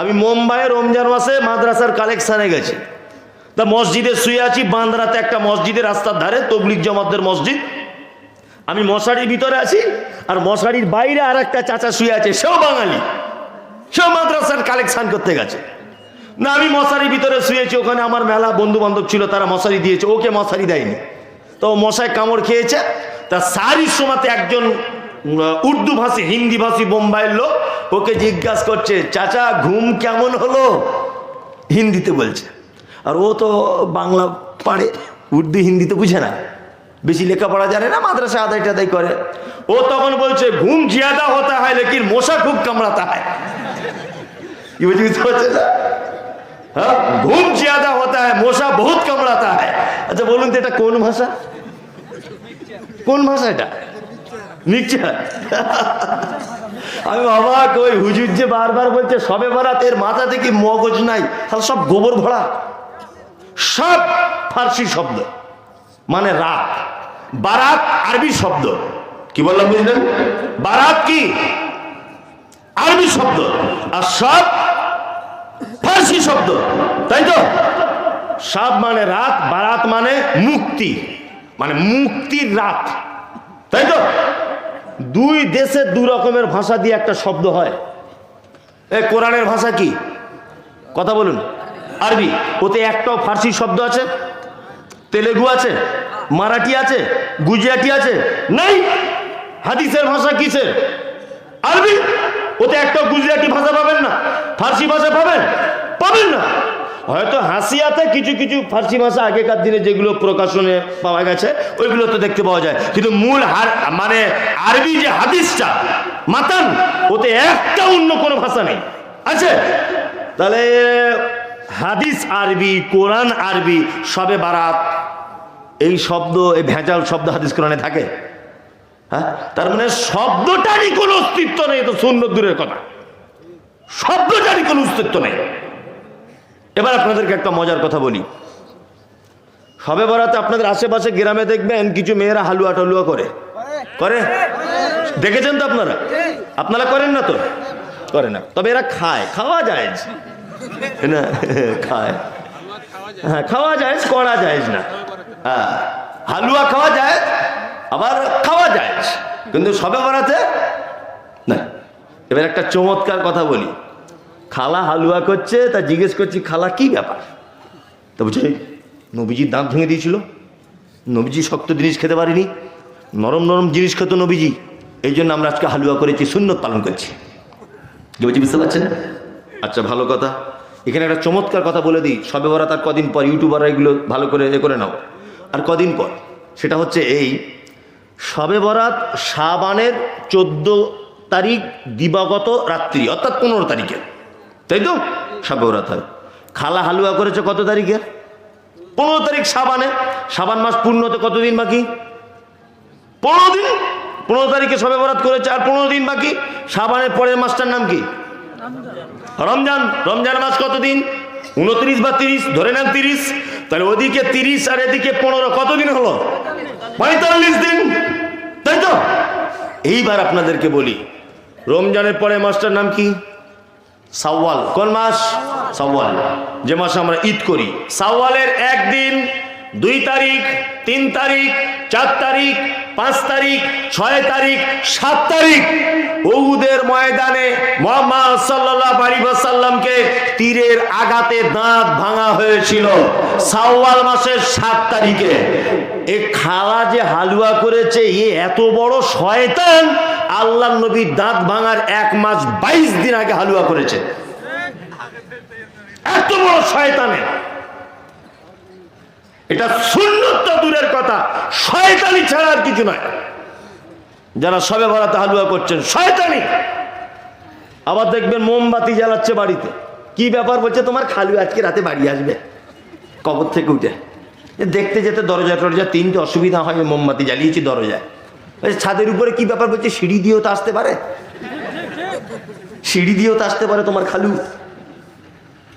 আমি মুম্বাইয়ে রমজান মাসে মাদ্রাসার কালেকশানে গেছি। তা মসজিদে শুয়ে আছি, বান্দ্রাতে একটা মসজিদের রাস্তার ধারে তবলিক জমাতদের মসজিদ। আমি মশারির ভিতরে আছি আর মশারির বাইরে আর একটা চাচা শুয়ে আছে, সেও বাঙালি। সেও মাদ্রাসার কালেকশান করতে গেছে। না, আমি মশারির ভিতরে শুয়েছি, ওখানে আমার মেলা বন্ধু বান্ধব ছিল, তারা মশারি দিয়েছে, ওকে মশারি দেয়নি। তো মশায় কামড় খেয়েছে, তা সারির সময়তে একজন উর্দু ভাষী হিন্দি ভাষী বোম্বাইয়ের লোক ওকে জিজ্ঞাসা করছে, চাচা, ঘুম কেমন হলো? হিন্দিতে বলছে। আর ও তো বাংলা পারে উর্দু, হিন্দিতে বুঝে না। বেশি লেখাপড়া জানে না মাদ্রাসা আদায় টাদাই করে। ও তখন বলছে, ঘুম জিয়াদা হতা হয় লেকিন মশা খুব কামড়াতা হয়? কি বুঝতে পারছেন না? হ্যাঁ? ঘুম জিয়াদা হতা হয়, মশা বহুত কামড়াতা হয়। আচ্ছা বলুন তো এটা কোন ভাষা? কোন ভাষা এটা? নিশ্চয়। আমি অবাক ওই হুজুর যে বারবার বলছে, সবে বরাত, এর মাথা থেকে মগজ নাই? তাহলে সব গোবর ভরা সব ফার্সি শব্দ মানে রাত। বারাত আরবি শব্দ। কি বললাম বুঝলেন? বারাত কি? আরবি শব্দ। আর সব ফার্সি শব্দ। তাই তো? সব মানে রাত, বারাত মানে মুক্তি মানে মুক্তির রাত। তাই তো? দুই দেশের দু রকমের ভাষা দিয়ে একটা শব্দ হয়। এ, কোরআনের ভাষা কি? কথা বলুন। আরবি। ওতে একটাও ফার্সি শব্দ আছে। তেলেগু আছে। মারাঠি আছে। গুজরাটি আছে। নাই! হাদিসের ভাষা কিসের? আরবি! ওতে একটাও গুজরাটি ভাষা পাবেন না। ফার্সি ভাষা পাবেন? পাবেন না। হয়তো হাসিয়াতে কিছু কিছু ফার্সি ভাষা আগেকার দিনে যেগুলো প্রকাশনে পাওয়া গেছে, ওইগুলো তো দেখতে পাওয়া যায়। কিন্তু মূল হার মানে আরবি যে হাদিসটা মাতান ওতে একটা অন্য কোনো ভাষা নেই। আছে? তাহলে হাদিস আরবি, কোরআন আরবি, সবে বারাত, এই শব্দ, এই ভেজাল শব্দ হাদিস কোরআনে থাকে? হ্যাঁ? তার মানে শব্দটারই কোনো অস্তিত্ব নেই, তো শূন্য দূরের কথা। শব্দটারই কোনো অস্তিত্ব নেই। এবার আপনাদেরকে একটা মজার কথা বলি। সবে বরাতে আপনাদের আশেপাশে গ্রামে দেখবেন কিছু মেয়েরা হালুয়া টালুয়া করে। করে? দেখেছেন তো আপনারা? আপনারা করেন না তো? করে না। তবে এরা খায়। খাওয়া যায়। না, খায়। হ্যাঁ খাওয়া যায়, করা যায় না। হ্যাঁ হালুয়া খাওয়া যায়, আবার খাওয়া যায়। কিন্তু সবে বরাতে না। এবার একটা চমৎকার কথা বলি। খালা হালুয়া করছে, তা জিজ্ঞেস করছি, খালা, কি ব্যাপার? তো বলছে নবীজির দাঁত ভেঙে দিয়েছিল। নবীজি শক্ত জিনিস খেতে পারিনি। নরম নরম জিনিস খেত নবীজি। এই জন্য আমরা আজকে হালুয়া করেছি, সুন্নত পালন করছি। কি বলছি, বুঝতে পারছেন? আচ্ছা ভালো কথা। এখানে একটা চমৎকার কথা বলে দিই। সবে বরাত আর কদিন পর ইউটিউবাররা এগুলো ভালো করে এ করে নাও। আর কদিন পর? সেটা হচ্ছে এই, সবে বরাত শাবানের চোদ্দ তারিখ দিবাগত রাত্রি, অর্থাৎ পনেরো তারিখে। তাই তো? সবে হয়। খালা হালুয়া করেছে কত তারিখে? পনেরো তারিখ সাবানে। সাবান মাস পূর্ণ হতে কতদিন বাকি? পনেরো দিন? পনেরো তারিখে সবে বরাত করেছে আর পনেরো দিন বাকি? সাবানের পরের মাসটার নাম কি? রমজান। রমজান মাস কতদিন উনত্রিশ বা তিরিশ? ধরে নেন তিরিশ। তাহলে ওদিকে তিরিশ আর এদিকে পনেরো। কতদিন হলো? পঁয়তাল্লিশ দিন। তাই তো? এইবার আপনাদেরকে বলি, রমজানের পরে মাসটার নাম কি? সাওয়াল। কোন মাস? সাওয়াল। যে মাসে আমরা ঈদ করি। সাওয়ালের একদিন, দুই তারিখ, তিন তারিখ, চার তারিখ, পাঁচ তারিখ, ছয় তারিখ, সাত তারিখ। উহুদের ময়দানে মোহাম্মদ সাল্লাহ আলী সাল্লামকে তীরের আঘাতে দাঁত ভাঙা হয়েছিল। সাওয়াল মাসের সাত তারিখে। এ খালা যে হালুয়া করেছে, এ এত বড় শয়তান আল্লাহ নবীর দাঁত ভাঙার এক মাস বাইশ দিন আগে হালুয়া করেছে। এত বড় শয়তানে। এটা শূন্যতা দূরের কথা। শয়তানি ছাড়া আর কিছু নয়। যারা সবে বরাতে হালুয়া করছেন, শয়তানি। আবার দেখবেন মোমবাতি জ্বালাচ্ছে বাড়িতে। কি ব্যাপার বলছে তোমার খালু আজকে রাতে বাড়ি আসবে? কবর থেকে উঠে। দেখতে যেতে দরজা টরজা তিনটে অসুবিধা হয়, মোমবাতি জ্বালিয়েছি, দরজায়। ছাদের উপরে কি ব্যাপার বলছে? সিঁড়ি দিয়েও তো আসতে পারে। সিঁড়ি দিয়েও তো আসতে পারে তোমার খালু।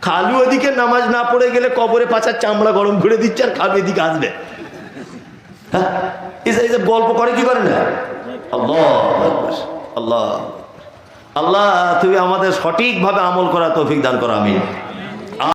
খালু ওদিকে নামাজ না পড়ে গেলে কবরে পাচার চামড়া গরম করে দিচ্ছে আর খালু এদিকে আসবে। হ্যাঁ? এসব গল্প করে কি করে না? আল্লাহ আল্লাহ আল্লাহ, তুমি আমাদের সঠিকভাবে আমল করা তৌফিক দান করো আমি